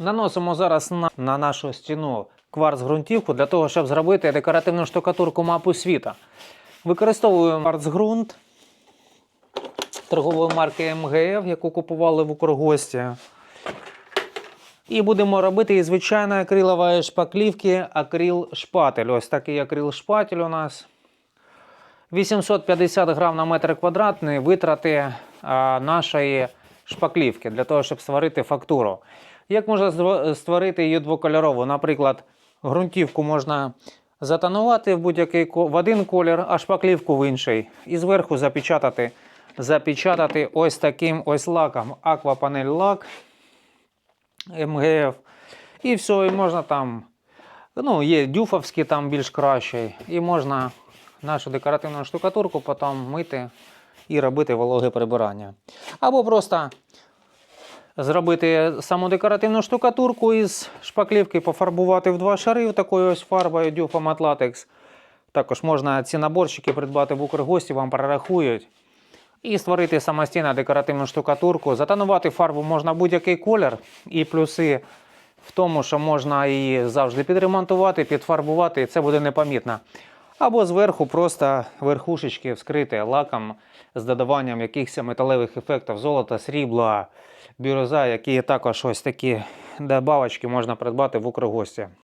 Наносимо зараз на, на нашу стіну кварц ґрунтівку для того, щоб зробити декоративну штукатурку мапу світа. Використовуємо кварц-ґрунт торгової марки МГФ, яку купували в Укргості. І будемо робити із звичайної акрилової шпаклівки акрил шпатель. Ось такий акрил шпатель у нас. 850 грам на метр квадратний витрати а, нашої шпаклівки для того, щоб створити фактуру. Як можна створити її двокольорову? Наприклад, ґрунтівку можна затонувати в будь-який в один колір, а шпаклівку в інший. І зверху запечатати, запечатати ось таким ось лаком. Аквапанель лак МГФ. І все, і можна там. Ну, є дюфовський там більш кращий. І можна нашу декоративну штукатурку потім мити і робити вологе прибирання. Або просто зробити саму декоративну штукатурку із шпаклівки, пофарбувати в два шари такою ось фарбою дюфом Атлатекс. Також можна ці наборчики придбати в Укргості, вам перерахують. І створити самостійно декоративну штукатурку. Затонувати фарбу можна будь-який колір. І плюси в тому, що можна її завжди підремонтувати, підфарбувати, і це буде непомітно. Або зверху просто верхушечки вскрити лаком з додаванням якихось металевих ефектів золота, срібла, бюроза, які також ось такі добавочки можна придбати в Укргості.